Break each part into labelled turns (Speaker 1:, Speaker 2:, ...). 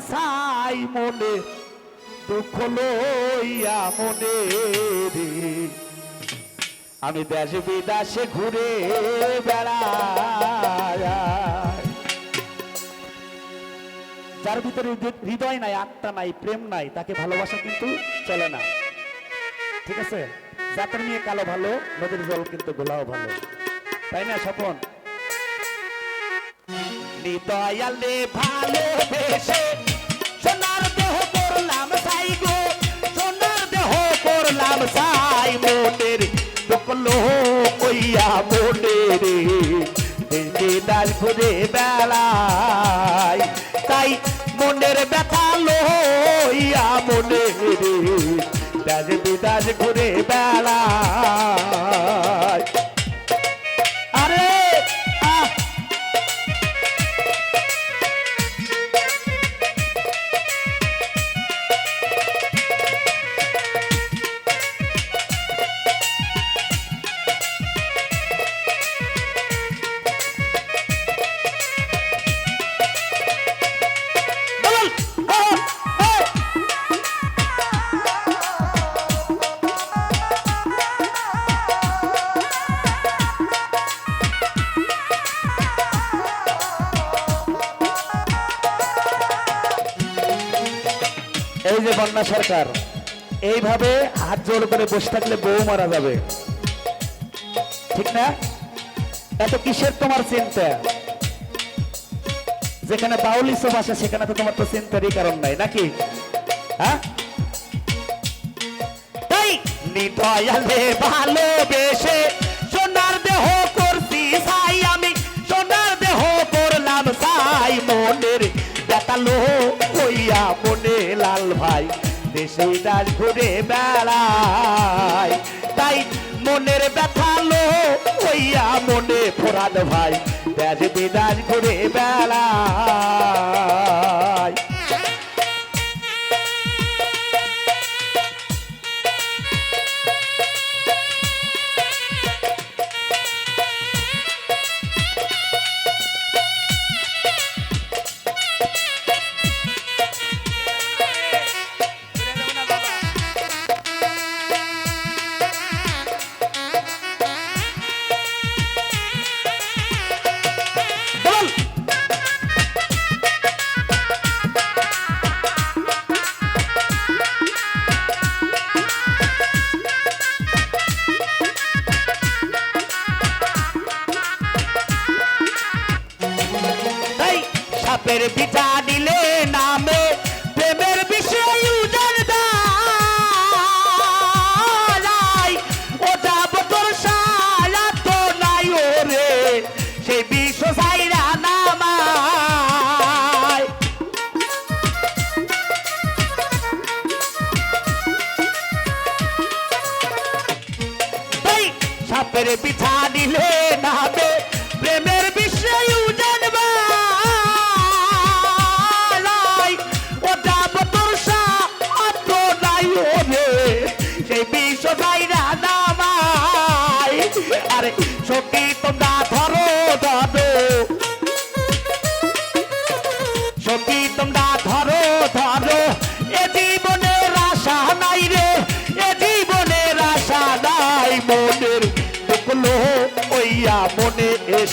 Speaker 1: সাই মনে, দুঃখ লইয়া মনে আমি দেশ বিদেশে ঘুরে বেড়াই। যার ভিতরে হৃদ- হৃদয় নাই, আত্মা নাই, প্রেম নাই, তাকে ভালোবাসা কিন্তু চলে না। ঠিক আছে? জাতের নিয়ে কালো ভালো, নদীর জল কিন্তু গোলাও ভালো। তাই না, স্বপন? নিদয়ালে ভালোবেসে ডাল বেলায়। তাই মনের ব্যথা লইয়া মনে রে। দাজ বিদাজ ঘুরে বেড়াই বন্যা সরকার। এইভাবে হাত জোর করে বসে থাকলে বউ মারা যাবে। ঠিক না? এত কিসের তোমার চিন্তা? যেখানে বাউল ইসব আসে, সেখানে তো তোমার তো চিন্তারই কারণ নাই, নাকি? হ্যাঁ? তাই ভালোবেসে সোনার দেহ দাস ঘুরে বেড়াই তাই মনের ব্যথা লো হইয়া মনে ফোরাদ ভাই। দেশ বিদাস ঘুরে বেড়াই সাপের পিঠা দিলে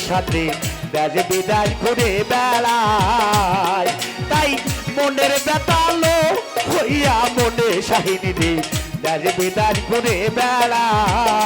Speaker 1: সাথে ব্যাজে বিদায় করে বেড়ায়। তাই মনের বেতালো হইয়া মনে সাহিনী রে ব্যাজে বিদায় করে বেড়ায়।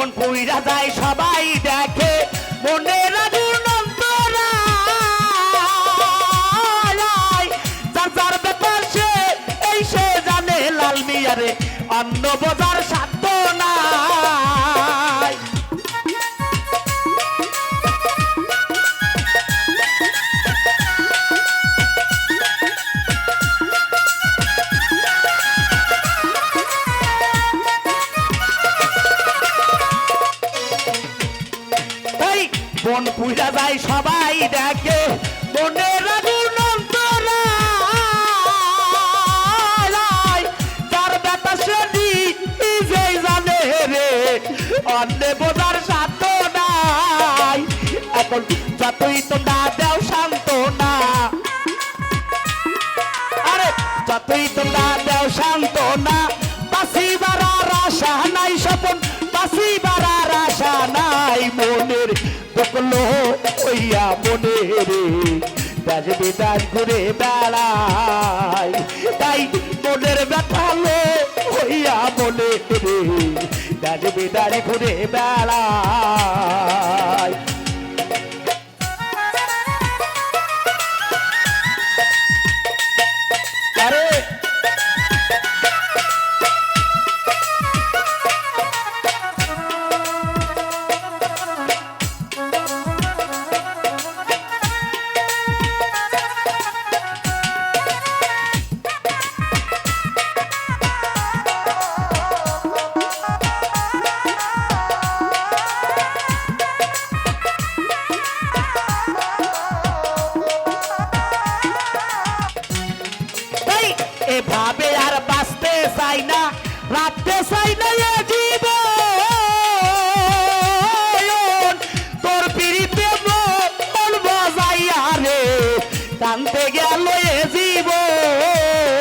Speaker 1: কোন পুইরা যায়, সবাই দেখে আগুন অন্তরায়। যার ব্যাপার সে, এই সে জানে লাল মিয়ারে অন্ন বোঝার সাধ্য বন পুজা যায়, সবাই দেখে অন্তরায়। যার বেটা সে জানে রে অন্য বোঝার সাধ্য নাই, এখন যতই তো না দেও শান্ত না আরে, যতই তোমরা দেও শান্ত না বাসিবার আশা নাই স্বপন বাসিবার মনের ওইয়া মনে রে দাজ বেদাজ ঘুরে বেড়াই তাই মনের ব্যথালো হইয়া মনে রে দাজ বেদাজ ঘুরে বেড়াই চাই না রাখতে চাই না জীব তোর পিড়িতে মন বাজাইয়া রে টানতে গেল জীবন।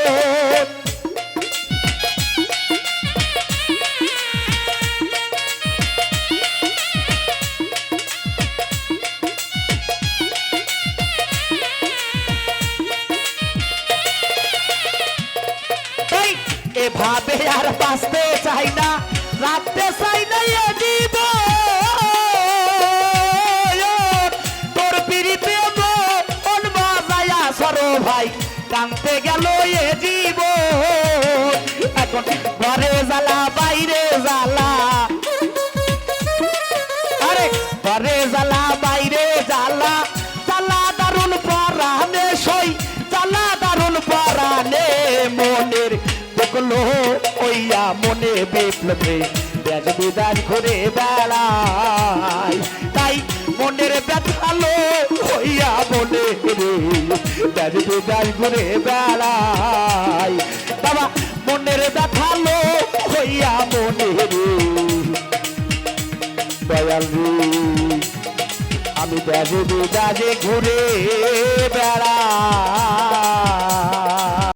Speaker 1: এভাবে আর বাঁচতে চাই না, রাখতে চাই না তোর পিড়িতে মন বাজায়া সরো ভাই কানতে গেল এ জীব এখন ঘরে জ্বালা, বাইরে জ্বালা মনে বিপ্লবে ব্যাজ বিদাজ ঘুরে বেড়াই তাই মনের ব্যথালো হইয়া মনে রে ব্যাজ বিদাজ ঘুরে বেড়াই বাবা, মনের ব্যথালো হইয়া মনে দয়াল আমি ব্যাজে বেজাজে ঘুরে বেড়া